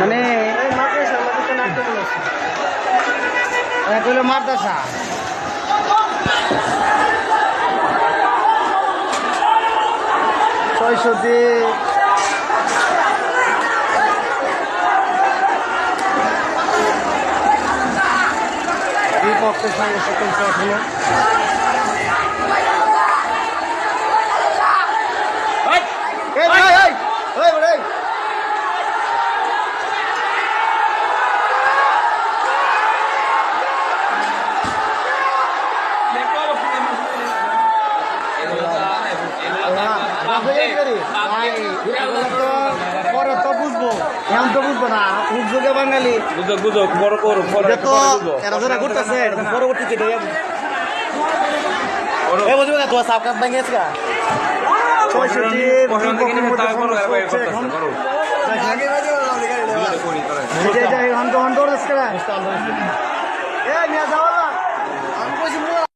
মানে এক হলো মাদ্রাসা। ছয়শটি বিপক্ষের সঙ্গে সকল এখনও পরে তো বুঝব এখন তো বুঝব না উদ্যোগে বাঙালি বুঝো বুঝো বড় করো এটা তো এরা যারা করতেছে পরবর্তী কেটে এই বুঝবে না তোমার সাবকাত ভেঙে গেছে ছয়ষট্টি বিপক্ষের মধ্যে সংঘর্ষ হচ্ছে এখন। এই যে- এই যে হন্ট- হন্ট করতেছে কেন? নিয়ে যাও।